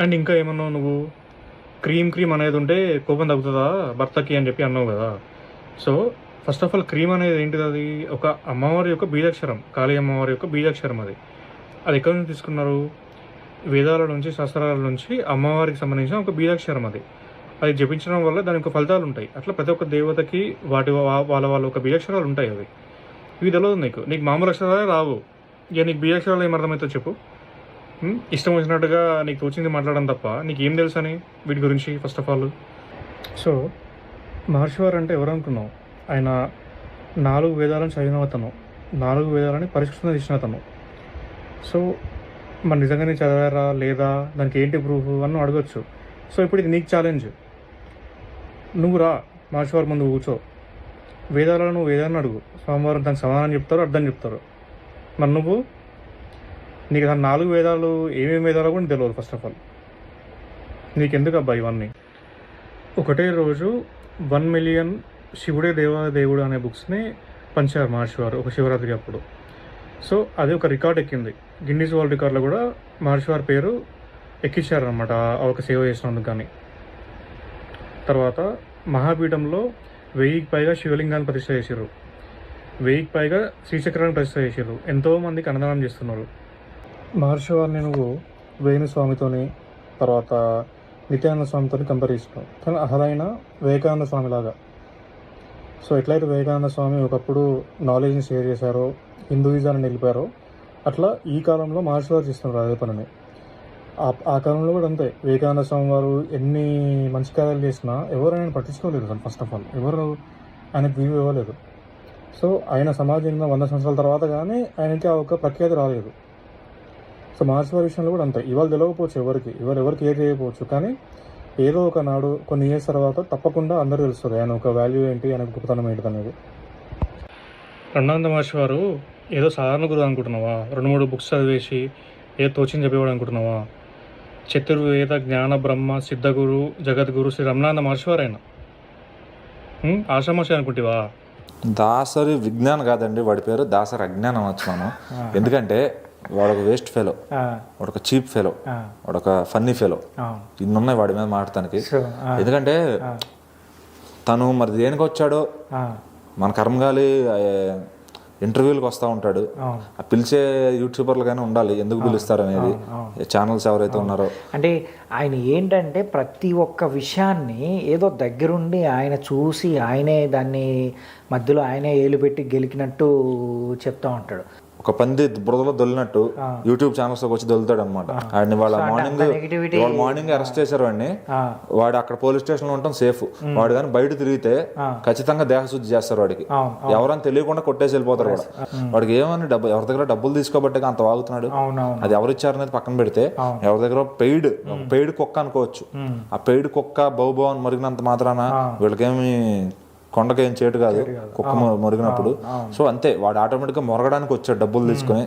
And ఇంకా ఏమన్నావు నువ్వు క్రీమ్ క్రీమ్ అనేది ఉంటే కోపం తగ్గుతుందా? భర్తకి అని చెప్పి అన్నావు కదా. So first of all cream అనేది ఏంటిది అది? ఒక అమ్మవారి యొక్క బీజాక్షరం కాళీ అమ్మవారి యొక్క బీజాక్షరం అది. అది ఎక్కడి నుంచి తీసుకున్నారు? వేదాల నుంచి శాస్త్రాల నుంచి అమ్మవారికి సంబంధించిన ఒక బీజాక్షరం అది. అది జపించడం వల్ల దాని యొక్క ఫలితాలు ఉంటాయి. అట్లా ప్రతి ఒక్క దేవతకి వాటి వాళ్ళ వాళ్ళ ఒక బీజాక్షరాలు ఉంటాయి అవి. ఇవి తెలియదు నీకు. నీకు మామూలు అక్షరాలే రావు. ఇక నీకు బీజాక్షరాలు ఏం చెప్పు. ఇష్టం వచ్చినట్టుగా నీకు తోచింది మాట్లాడడం తప్ప నీకు ఏం తెలుసు అని వీటి గురించి first of all so Maharshi వారు అంటే ఎవరు అనుకున్నావు ఆయన నాలుగు వేదాలను చదివిన అతను నాలుగు వేదాలని పరిష్కృతం ఇచ్చిన అతను. సో మన నిజంగానే చదివారా లేదా దానికి ఏంటి ప్రూఫ్ అని అడగచ్చు. సో ఇప్పుడు ఇది నీకు ఛాలెంజ్ నువ్వు రా మహర్షి వారి ముందు కూర్చో. వేదాలను వేదాన్ని అడుగు. సోమవారం దానికి సమాధానం చెప్తారు అర్థం చెప్తారు. మరి నువ్వు నీకు దాని నాలుగు వేదాలు ఏమేమి వేదాలు కూడా తెలియదు ఫస్ట్ ఆఫ్ ఆల్ నీకెందుకు అబ్బా ఇవన్నీ? ఒకటే రోజు వన్ మిలియన్ శివుడే దేవా దేవుడు అనే బుక్స్ని పంచారు మహర్షి వారు ఒక శివరాత్రి అప్పుడు. సో అది ఒక రికార్డ్ ఎక్కింది. గిన్నీస్ వరల్డ్ రికార్డులో కూడా మహర్షి వారి పేరు ఎక్కించారనమాట ఆ ఒక సేవ చేసినందుకు కానీ తర్వాత మహాపీఠంలో వెయ్యికి పైగా శివలింగాన్ని ప్రతిష్ట చేశారు వెయ్యికి పైగా శ్రీచక్రాన్ని ప్రతిష్ట చేశారు ఎంతో మందికి అన్నదానం చేస్తున్నారు. మహర్షి వారిని నువ్వు వేణు స్వామితోని తర్వాత నిత్యానంద స్వామితో కంపేర్ చేస్తున్నావు కానీ అసలైన వివేకానంద స్వామి లాగా సో ఎట్లయితే వివేకానంద స్వామి ఒకప్పుడు నాలెడ్జ్ని షేర్ చేశారో హిందూయిజాన్ని నిలిపారో అట్లా ఈ కాలంలో మహర్షి వారు చేస్తున్నారు అదే పనిని. ఆ- ఆ కాలంలో కూడా అంతే. వివేకానంద స్వామి వారు ఎన్ని మంచి కార్యాలు చేసినా ఎవరు ఆయన పట్టించుకోలేదు అసలు ఫస్ట్ ఆఫ్ ఆల్ ఎవరు ఆయనకు వ్యూ ఇవ్వలేదు. సో ఆయన సమాజంలో వంద సంవత్సరాల తర్వాత కానీ ఆయనకి ఆ ఒక ప్రఖ్యాతి రాలేదు. సో మహర్షి వారి విషయంలో కూడా అంతే. ఇవాళ తెలియకపోవచ్చు ఎవరికి. ఎవరు ఎవరికి ఏ చేయకపోవచ్చు కానీ ఏదో ఒక నాడు కొన్ని ఇయర్స్ తర్వాత తప్పకుండా అందరూ తెలుస్తుంది ఆయన ఒక వాల్యూ ఏంటి ఆయన గొప్పతనం ఏంటి అనేది. రెండానంద మహర్షి వారు ఏదో సాధారణ గురువు అనుకుంటున్నావా? రెండు మూడు బుక్స్ చదివేసి ఏదో తోచింది చెప్పేవాడు అనుకుంటున్నావా? చతుర్వేద జ్ఞాన బ్రహ్మ సిద్ధగురు జగద్గురు శ్రీ రమణానంద మహర్షి వారు ఆయన? ఆషామాషి అనుకుంటివా? దాసరి విజ్ఞాన్ కాదండి వాడి పేరు దాసరి అజ్ఞానం వచ్చాను ఎందుకంటే వాడు ఒక వేస్ట్ ఫెలో వాడు ఒక చీప్ ఫెలో వాడు ఒక ఫన్నీ ఫెలో ఇన్ని ఉన్నాయి వాడి మీద మాట్లాడటానికి. ఎందుకంటే తను మరి దేనికి వచ్చాడో మన కర్మగాలి ఇంటర్వ్యూలకు వస్తూ ఉంటాడు. ఆ. పిలిచే యూట్యూబర్లు కానీ ఉండాలి. ఎందుకు పిలుస్తారు అనేది? ఛానల్స్ ఎవరైతే ఉన్నారో. అంటే ఆయన ఏంటంటే ప్రతి ఒక్క విషయాన్ని ఏదో దగ్గరుండి ఆయన చూసి ఆయనే దాన్ని మధ్యలో ఆయనే ఏలు పెట్టి గెలికినట్టు చెప్తా ఉంటాడు. ఒక పంది బురదలో దొల్లినట్టు యూట్యూబ్ ఛానల్స్ వచ్చి దొలుతాడు అనమాట ఆయన వాళ్ళ మార్నింగ్ వాళ్ళ మార్నింగ్ అరెస్ట్ చేశారు వాడిని. వాడు అక్కడ పోలీస్ స్టేషన్లో ఉండటం సేఫ్ వాడు కానీ బయట తిరిగితే ఖచ్చితంగా దేహశుద్ధి చేస్తారు వాడికి. ఎవరని తెలియకుండా కొట్టేసి వెళ్ళిపోతారు వాడు వాడికి ఏమని డబ్బు ఎవరి దగ్గర డబ్బులు తీసుకోబట్టే అంత వాగుతున్నాడు? అది ఎవరు ఇచ్చారనేది పక్కన పెడితే ఎవరి దగ్గర పెయిడ్ పెయిడ్ కుక్క అనుకోవచ్చు. ఆ పెయిడ్ కుక్క బౌబో అని మరిగినంత మాత్రాన వీళ్ళకేమి కొండకేం చేటు కాదు కుక్క మరిగినప్పుడు. సో అంతే వాడు ఆటోమేటిక్గా మొరగడానికి వచ్చాడు డబ్బులు తీసుకుని.